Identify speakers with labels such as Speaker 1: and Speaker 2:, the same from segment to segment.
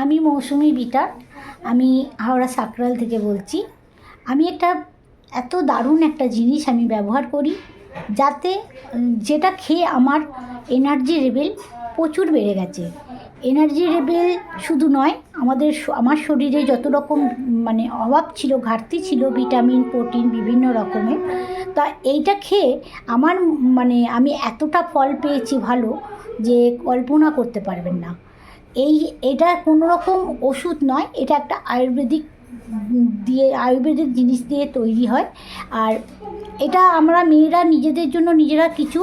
Speaker 1: আমি মৌসুমি বিটার আমি হাওড়া সাকরাল থেকে বলছি। আমি একটা এত দারুণ একটা জিনিস আমি ব্যবহার করি যাতে, যেটা খেয়ে আমার এনার্জি লেভেল প্রচুর বেড়ে গেছে। এনার্জি লেভেল শুধু নয়, আমাদের আমার শরীরে যত রকম মানে অভাব ছিল, ঘাটতি ছিল ভিটামিন প্রোটিন বিভিন্ন রকমের, তা এইটা খেয়ে আমার মানে আমি এতটা ফল পেয়েছি ভালো যে কল্পনা করতে পারবেন না। এই, এটা কোনো রকম ওষুধ নয়, এটা একটা আয়ুর্বেদিক দিয়ে, আয়ুর্বেদিক জিনিস দিয়ে তৈরি হয়। আর এটা আমরা মেয়েরা নিজেদের জন্য নিজেরা কিছু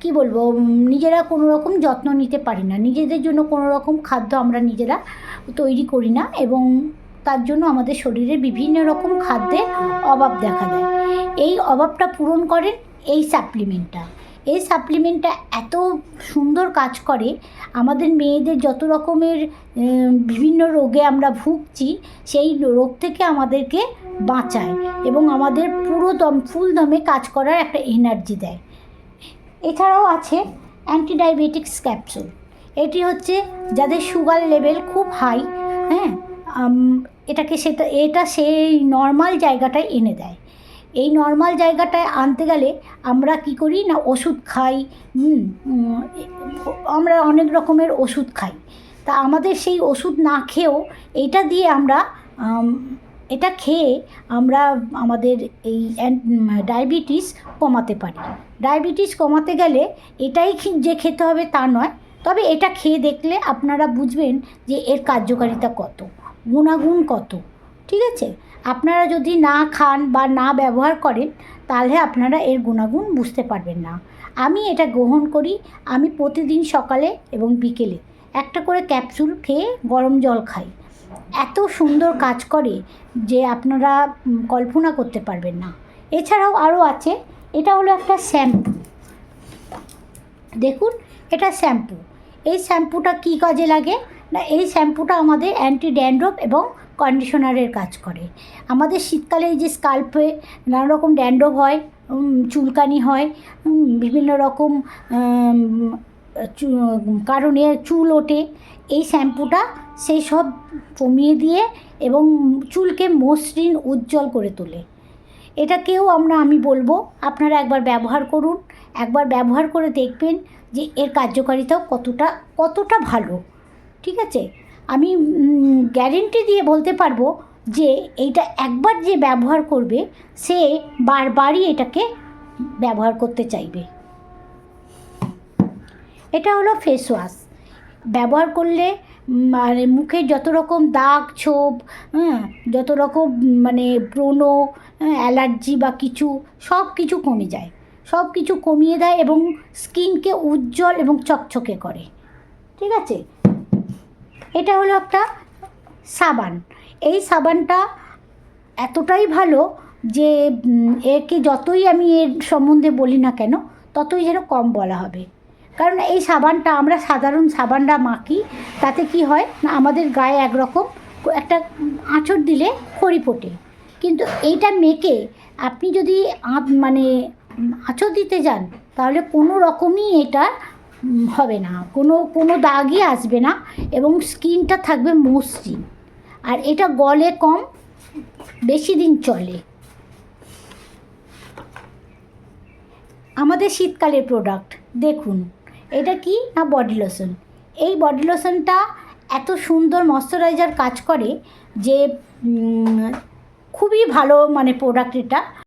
Speaker 1: কি বলব, নিজেরা কোনো রকম যত্ন নিতে পারি না। নিজেদের জন্য কোনো রকম খাদ্য আমরা নিজেরা তৈরি করি না এবং তার জন্য আমাদের শরীরে বিভিন্ন রকম খাদ্যের অভাব দেখা দেয়। এই অভাবটা পূরণ করেন এই সাপ্লিমেন্টটা এই সাপ্লিমেন্টটা এত সুন্দর কাজ করে। আমাদের মেয়েদের যত রকমের বিভিন্ন রোগে আমরা ভুগছি, সেই রোগ থেকে আমাদেরকে বাঁচায় এবং আমাদের পুরো দম, ফুল দমে কাজ করার একটা এনার্জি দেয়। এছাড়াও আছে অ্যান্টি ডায়াবেটিক্স ক্যাপসুল এটি হচ্ছে যাদের সুগার লেভেল খুব হাই হ্যাঁ? এটাকে সেটা, এটা সেই নর্মাল জায়গাটায় এনে দেয়। এই নর্মাল জায়গাটায় আনতে গেলে আমরা কি করি না ওষুধ খাই আমরা অনেক রকমের ওষুধ খাই। তা আমাদের সেই ওষুধ না খেয়েও এটা দিয়ে আমরা এটা খেয়ে আমরা আমাদের এই ডায়াবেটিস কমাতে পারি। ডায়াবেটিস কমাতে গেলে এটাই যে খেতে হবে তা নয়। তবে এটা খেয়ে দেখলে আপনারা বুঝবেন যে এর কার্যকারিতা কত, গুণাগুণ কত, ঠিক আছে? আপনারা যদি না খান বা না ব্যবহার করেন, তাহলে আপনারা এর গুণাগুণ বুঝতে পারবেন না। আমি এটা গ্রহণ করি, আমি প্রতিদিন সকালে এবং বিকেলে। একটা করে ক্যাপসুল খেয়ে গরম জল খাই। এত সুন্দর কাজ করে যে আপনারা কল্পনা করতে পারবেন না। এছাড়াও আরও আছে, এটা হলো একটা শ্যাম্পু। দেখুন, এটা শ্যাম্পু। এই শ্যাম্পুটা কী কাজে লাগে? না, এই শ্যাম্পুটা আমাদের অ্যান্টি ড্যান্ড্রফ এবং কন্ডিশনারের কাজ করে। আমাদের শীতকালে এই যে স্কাল্পে নানা রকম ড্যান্ড্রফ হয় চুলকানি হয় বিভিন্ন রকম কারণে চুল ওঠে। এই শ্যাম্পুটা সেই সব কমিয়ে দিয়ে এবং চুলকে মসৃণ, উজ্জ্বল করে তোলে। এটাকেও আমরা, আমি বলব, আপনারা একবার ব্যবহার করুন। একবার ব্যবহার করে দেখবেন যে এর কার্যকারিতাও কতটা কতটা ভালো। ঠিক আছে? আমি গ্যারেন্টি দিয়ে বলতে পারব যে এইটা একবার যে ব্যবহার করবে, সে বারবারই এটাকে ব্যবহার করতে চাইবে। এটা হলো ফেস ওয়াশ ব্যবহার করলে মানে মুখে যত রকম দাগ, ছোপ হ্যাঁ যত রকম মানে ব্রণ অ্যালার্জি বা কিছু, সব কিছু কমে যায়। সব কিছু কমিয়ে দেয় এবং স্কিনকে উজ্জ্বল এবং চকচকে করে। ঠিক আছে? এটা হলো একটা সাবান। এই সাবানটা এতটাই ভালো যে একে যতই আমি এর সম্বন্ধে বলি না কেন, ততই যেন কম বলা হবে। কারণ এই সাবানটা আমরা সাধারণ সাবানটা মাখি, তাতে কি হয় না, আমাদের গায়ে একরকম একটা আঁচড় দিলে খড়ি ফোটে। কিন্তু এইটা মেখে আপনি যদি মানে আঁচড় দিতে যান, তাহলে কোনো রকমই এটা হবে না। কোনো কোনো দাগই আসবে না এবং স্কিনটা থাকবে মসৃণ। আর এটা গলে কম, বেশি দিন চলে। আমাদের শীতকালের প্রোডাক্ট দেখুন, এটা কি না বডি লোশন এই বডি লোশনটা এত সুন্দর ময়শ্চারাইজার কাজ করে যে খুবই ভালো মানে প্রোডাক্ট এটা।